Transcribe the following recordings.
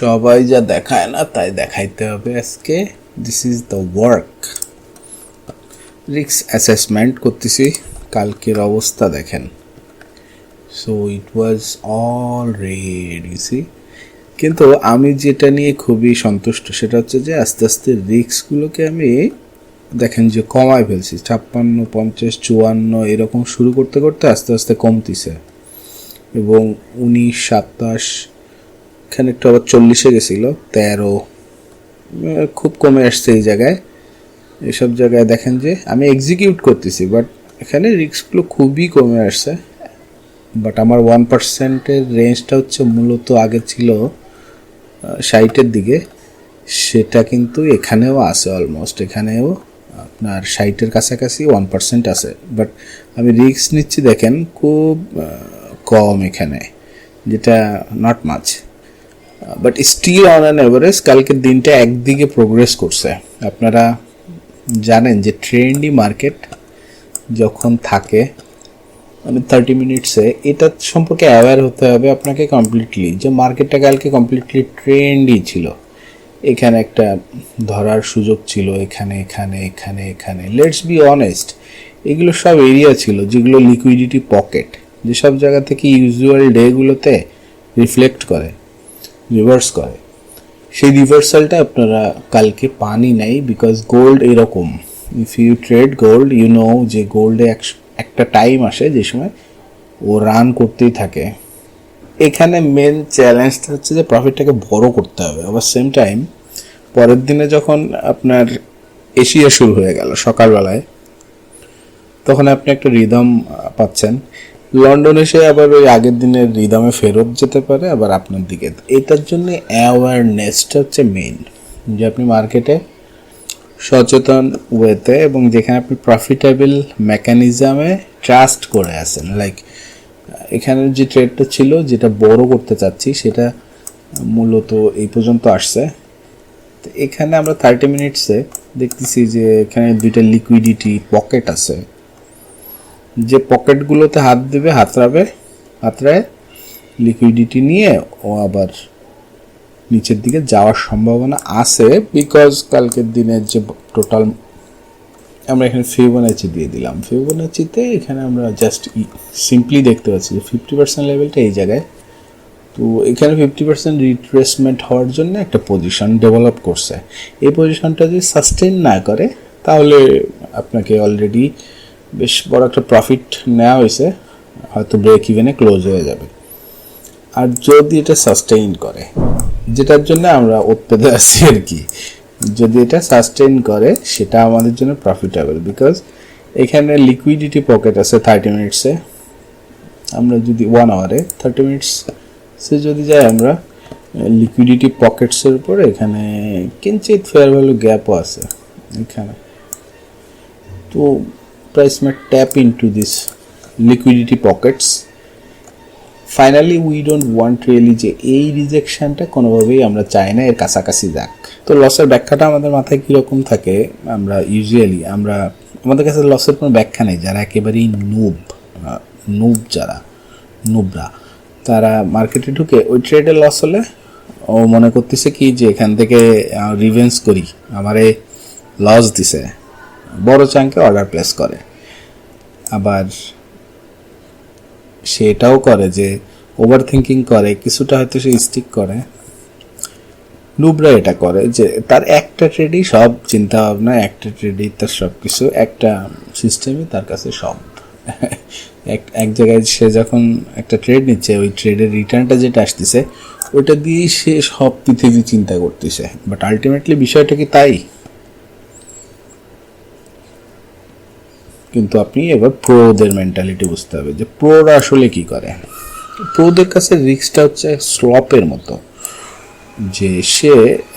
সবাই যা দেখায় না, তাই দেখাইতে হবে আজকে। দিস ইজ দ্য ওয়ার্ক রিক্স অ্যাসেসমেন্ট করতেছি। কালকের অবস্থা দেখেন। So it was all red easy কিন্তু আমি যেটা নিয়ে খুবই সন্তুষ্ট, সেটা হচ্ছে যে আস্তে আস্তে রিক্সগুলোকে আমি দেখেন যে কমায় ফেলছি। ছাপ্পান্ন, পঞ্চাশ, চুয়ান্ন, এরকম শুরু করতে করতে আস্তে আস্তে কমতিছে। এবং উনিশ, সাতাশ এখানে একটু আবার চল্লিশে গেছিল, তেরো খুব কমে আসছে এই জায়গায়। এসব জায়গায় দেখেন যে আমি এক্সিকিউট করতেছি বাট এখানে রিস্কগুলো খুবই কমে আসছে। বাট আমার ওয়ান পার্সেন্টের রেঞ্জটা হচ্ছে মূলত আগে ছিল ষাটের দিকে। সেটা কিন্তু এখানেও আছে অলমোস্ট এখানেও আপনার ষাটের কাছাকাছি ওয়ান পার্সেন্ট আছে। বাট আমি রিস্ক নিচ্ছি দেখেন, খুব কম এখানে, যেটা not much but still on an average কালকের দিনটা একদিকে প্রোগ্রেস করছে। আপনারা জানেন যে ট্রেন্ডি মার্কেট যখন থাকে মানে থার্টি মিনিটসে এটা সম্পর্কে অ্যাওয়্যার হতে হবে আপনাকে কমপ্লিটলি যে মার্কেটটা কালকে কমপ্লিটলি ট্রেন্ডই ছিল। এখানে একটা ধরার সুযোগ ছিল, এখানে এখানে এখানে এখানে। লেটস বি অনেস্ট এগুলো সব এরিয়া ছিল যেগুলো লিকুইডিটি পকেট যেসব জায়গা থেকে ইউজুয়াল ডেগুলোতে রিফ্লেক্ট করে। রিভার্স করে সেই রিভার্সালটা আপনারা কালকে পানি নাই বিকজ গোল্ড এরকম। If you trade gold you know যে গোল্ডে একটা টাইম আসে যে সময় ও রান করতেই থাকে। এখানে মেন চ্যালেঞ্জটা হচ্ছে যে প্রফিটটাকে বড় করতে হবে। আবার সেম টাইম পরের দিনে যখন আপনার এশিয়া শুরু হয়ে গেল সকালবেলায়, তখন আপনি একটা রিদম পাচ্ছেন। লন্ডন এসে আবার ওই আগের দিনের রিদমে ফেরত যেতে পারে, আবার আপনার দিকে। এটার জন্য অ্যাওয়ারনেসটা হচ্ছে মেইন যে আপনি মার্কেটে সচেতন ওয়েতে এবং যেখানে আপনি প্রফিটেবল মেকানিজমে ট্রাস্ট করে আছেন। লাইক এখানের যে ট্রেডটা ছিল, যেটা বড় করতে চাচ্ছি, সেটা মূলত এই পর্যন্ত আসছে। তো এখানে আমরা থার্টি মিনিটসে দেখতেছি যে এখানে দুইটা লিকুইডিটি পকেট আছে। যে পকেটগুলোতে হাত দেবে, হাতড়াবে, হাতড়ায় লিকুইডিটি নিয়ে ও আবার নিচের দিকে যাওয়ার সম্ভাবনা আছে বিকজ কালকের দিনের যে টোটাল আমরা এখানে ফিবোনাচি দিয়ে দিলাম। ফিবোনাচিতে এখানে আমরা জাস্ট সিম্পলি দেখতে পাচ্ছি যে ফিফটি পার্সেন্ট লেভেলটা এই জায়গায়। তো এখানে ফিফটি পার্সেন্ট রিট্রেসমেন্ট হওয়ার জন্য একটা পজিশন ডেভেলপ করছে। এই পজিশনটা যদি সাস্টেন না করে, তাহলে আপনাকে অলরেডি বেশ বড় একটা প্রফিট নেওয়া হয়েছে, হয়তো ব্রেক ইভেনে ক্লোজ হয়ে যাবে। আর যদি এটা সাস্টেইন করে, যেটার জন্য আমরা উৎপেদে আছি আর কি, যদি এটা সাস্টেইন করে, সেটা আমাদের জন্য প্রফিটেবল বিকজ এখানে লিকুইডিটি পকেট আছে থার্টি মিনিটসে আমরা যদি ওয়ান আওয়ারে থার্টি মিনিটসে যদি যাই আমরা লিকুইডিটি পকেটসের উপরে এখানে কিঞ্চিত ফেয়ার ভ্যালু গ্যাপও আছে, এখানে। তো price may tap into this liquidity pockets finally we don't want really যে এই রিজেকশনটা কোনোভাবেই আমরা চাই না, এর কাছাকাছি যাক। তো লসের ব্যাখ্যাটা আমাদের মাথায় কীরকম থাকে, আমরা ইউজুয়ালি আমরা, আমাদের কাছে লসের কোনো ব্যাখ্যা নেই। যারা একেবারেই নুব নুব যারা নুবরা তারা মার্কেটে ঢুকে ওই ট্রেডে লস হলে ও মনে করতেছে কি যে এখান থেকে রিভেন্স করি। আমারে লস দিছে। বড় চাঙ্কে অর্ডার প্লেস করে। আবার সে এটাও করে যে ওভার থিঙ্কিং করে, কিছুটা হয়তো সে স্টিক করে। নুবরা এটা করে যে তার একটা ট্রেডই সব চিন্তা ভাবনা একটা ট্রেডই তার সব কিছু একটা সিস্টেমই তার কাছে সব। এক এক জায়গায় সে যখন একটা ট্রেড নিচ্ছে, ওই ট্রেডের রিটার্নটা যেটা আসতেছে, ওইটা দিয়েই সে সব পৃথিবী চিন্তা করতেছে। বাট আলটিমেটলি বিষয়টা কি তাই? কিন্তু আপনি এবার প্রোদের মেন্টালিটি বুঝতে হবে যে প্রোরা আসলে কি করে? প্রোদের কাছে রিক্সটা হচ্ছে স্লপের মতো, যে সে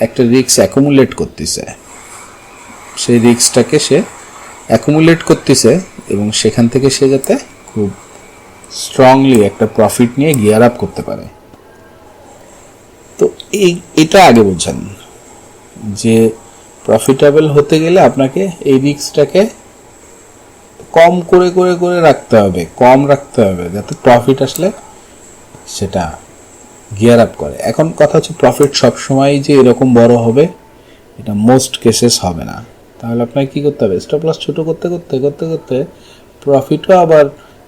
একটা রিক্স অ্যাকুমুলেট করতেছে। সেই রিক্সটাকে সে অ্যাকুমুলেট করতেছে এবং সেখান থেকে সে যাতে খুব স্ট্রংলি একটা প্রফিট নিয়ে গিয়ার আপ করতে পারে। তো এই, এটা আগে বোঝেন যে প্রফিটেবল হতে গেলে আপনাকে এই রিক্সটাকে কম করে করে করে রাখতে হবে, কম রাখতে হবে, যাতে প্রফিট আসলে সেটা গিয়ার আপ করে। এখন কথা হচ্ছে প্রফিট সবসময় যে এরকম বড় হবে, এটা মোস্ট কেসেস হবে না। তাহলে আপনাকে কী করতে হবে? স্টপ লস ছোটো করতে করতে করতে করতে প্রফিটও আবার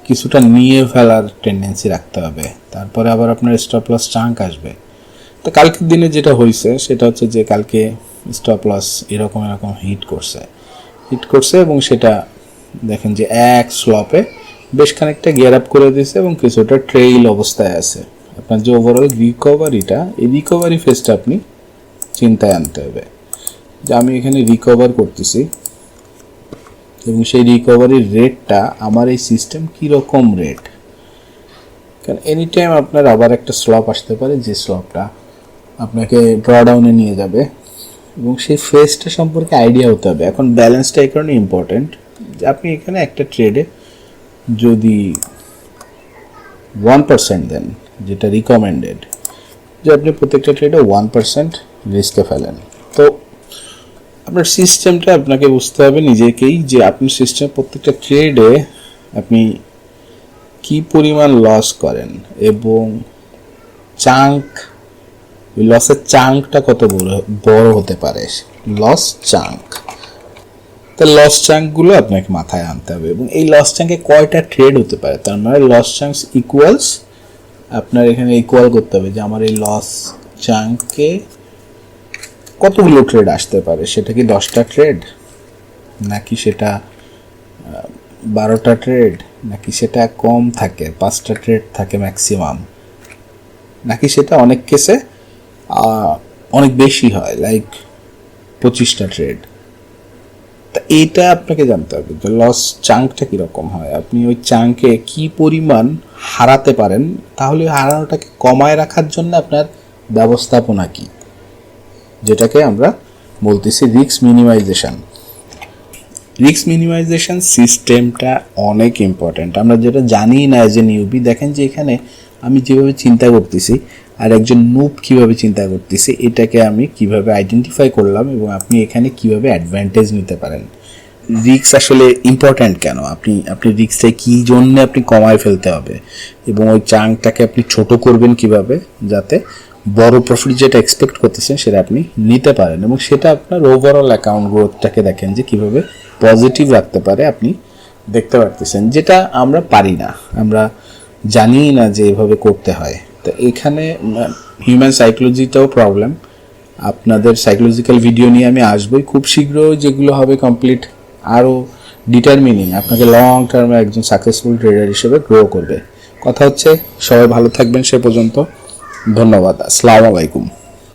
কিছুটা নিয়ে ফেলার টেন্ডেন্সি রাখতে হবে। তারপরে আবার আপনার স্টপ লস চাঙ্ক আসবে। তো কালকের দিনে যেটা হয়েছে সেটা হচ্ছে যে কালকে স্টপ লস এরকম এরকম হিট করছে। হিট করছে এবং সেটা দেখেন যে এক স্লপে বেশ খানিকটা গিয়ার আপ করে দিয়েছে এবং কিছুটা ট্রেইল অবস্থায় আছে। আপনার যে ওভারঅল রিকভারিটা এই রিকভারি ফেসটা আপনি চিন্তায় আনতে হবে। যে আমি এখানে রিকভার করতেছি এবং সেই রিকভারির রেটটা আমার এই সিস্টেম কীরকম রেট কারণ এনি টাইম আপনার আবার একটা স্লপ আসতে পারে, যে স্লপটা আপনাকে ড্রডাউনে নিয়ে যাবে এবং সেই ফেসটা সম্পর্কে আইডিয়া হতে হবে। এখন ব্যালেন্সটা এই কারণে ইম্পর্টেন্ট আপনি এখানে একটা ট্রেডে যদি ওয়ান পার্সেন্ট দেন, যেটা রিকমেন্ডেড যে আপনি প্রত্যেকটা ট্রেডে ওয়ান পার্সেন্ট রিস্কে ফেলেন। তো আপনার সিস্টেমটা আপনাকে বুঝতে হবে নিজেকেই যে আপনার সিস্টেম প্রত্যেকটা ট্রেডে আপনি কি পরিমাণ লস করেন এবং চাঙ্ক লসের চাঙ্কটা কত বড় বড় হতে পারে? লস চাঙ্ক তো লস চাঙ্কগুলো আপনাকে মাথায় আনতে হবে এবং এই লস চাঙ্কে কয়টা ট্রেড হতে পারে? তার মানে লস চাঙ্কস ইকুয়ালস আপনার এখানে ইকুয়াল করতে হবে যে আমার এই লস চাঙ্কে কতগুলো ট্রেড আসতে পারে? সেটা কি দশটা ট্রেড নাকি সেটা বারোটা ট্রেড নাকি সেটা কম থাকে? পাঁচটা ট্রেড থাকে ম্যাক্সিমাম নাকি সেটা অনেক কেসে অনেক বেশি হয় লাইক পঁচিশটা ট্রেড তা এইটা আপনাকে জানতে হবে যে লস চাঙ্কটা কীরকম হয়। আপনি ওই চাঙ্কে কি পরিমাণ হারাতে পারেন, তাহলে হারানোটাকে কমায় রাখার জন্য আপনার ব্যবস্থাপনা কি? যেটাকে আমরা বলতেছি রিস্ক মিনিমাইজেশন রিস্ক মিনিমাইজেশন সিস্টেমটা অনেক ইম্পর্ট্যান্ট আমরা যেটা জানি না এ নিউবি দেখেন যে এখানে আমি যেভাবে চিন্তা করতেছি আর একজন নুব কীভাবে চিন্তা করতেছে, এটাকে আমি কীভাবে আইডেন্টিফাই করলাম এবং আপনি এখানে কীভাবে অ্যাডভান্টেজ নিতে পারেন? রিক্স আসলে ইম্পর্ট্যান্ট কেন? আপনি আপনি রিক্সটা কী জন্য আপনি কমায় ফেলতে হবে? এবং ওই চাংটাকে আপনি ছোট করবেন কীভাবে? যাতে বড় প্রফিট যেটা এক্সপেক্ট করতেছেন সেটা আপনি নিতে পারেন এবং সেটা আপনার ওভারঅল অ্যাকাউন্ট গ্রোথটাকে দেখেন যে কীভাবে পজিটিভ রাখতে পারে আপনি দেখতে পারতেছেন। যেটা আমরা পারি না, আমরা জানি না যে এভাবে করতে হয়। তো এখানে হিউম্যান সাইকোলজিটাও প্রবলেম আপনাদের সাইকোলজিক্যাল ভিডিও নিয়ে আমি আসবোই। খুব শীঘ্র যেগুলো হবে কমপ্লিট আরও ডিটারমিনিং আপনাকে লং টার্মে একজন সাকসেসফুল ট্রেডার হিসেবে গ্রো করবে। কথা হচ্ছে, সবাই ভালো থাকবেন সে পর্যন্ত। ধন্যবাদ। আসসালামু আলাইকুম।